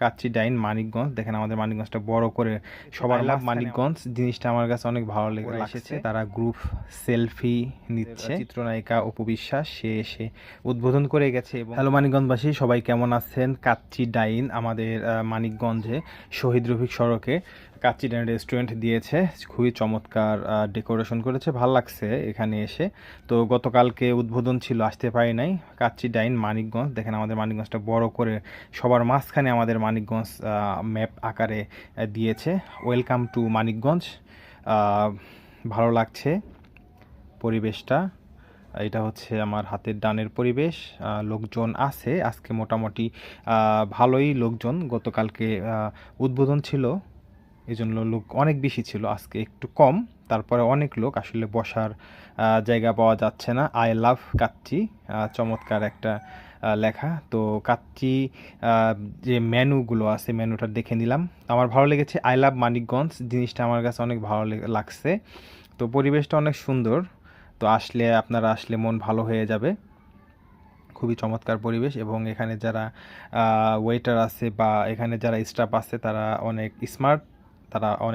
কাচ্চি ডাইন মানিকগঞ্জ। দেখেন আমাদের মানিকগঞ্জটা বড় করে সবার লাভ মানিকগঞ্জ। জিনিসটা আমার কাছে অনেক ভালো লেগে এসেছে। তারা গ্রুপ সেলফি নিচ্ছে। চিত্রনায়িকা অপু বিশ্বাস সে এসে উদ্বোধন করে গেছে এবং হ্যালো মানিকগঞ্জবাসী সবাই কেমন আছেন? কাচ্চি ডাইন আমাদের মানিকগঞ্জে শহীদ রফিক সড়কে। কাচ্চি রেস্টুরেন্ট দিয়েছে, খুবই চমৎকার ডেকোরেশন করেছে, ভালো লাগছে এখানে এসে। তো গতকালকে উদ্বোধন ছিল, আসতে পারি নাই, কাচ্চি ডাইন মানিকগঞ্জ, দেখেন আমাদের মানিকগঞ্জটা বড় করে, সবার মাঝখানে আমাদের মানিকগঞ্জ ম্যাপ আকারে দিয়েছে। ওয়েলকাম টু মানিকগঞ্জ ভালো লাগছে পরিবেশটা। এটা হচ্ছে আমার হাতের ডানের পরিবেশ লোকজন আছে, আজকে মোটামুটি ভালোই লোকজন গতকালকে উদ্বোধন ছিল। এই জন্য লোক অনেক বেশি ছিল, আজকে একটু কম। তারপরে অনেক লোক আসলে বসার জায়গা পাওয়া যাচ্ছে না। আই লাভ কাচ্চি চমৎকার একটা লেখা। তো কাচ্চি যে মেনুগুলো আছে, মেনুটা দেখে নিলাম। আমার ভালো লেগেছে আই লাভ মানিকগঞ্জ, জিনিসটা আমার কাছে অনেক ভালো লাগছে। তো পরিবেশটা অনেক সুন্দর। তো আসলে, আপনারা আসলে মন ভালো হয়ে যাবে। খুবই চমৎকার পরিবেশ এবং এখানে যারা ওয়েটার আছে বা এখানে যারা স্টাফ আছে, তারা অনেক স্মার্ট তারা অনেক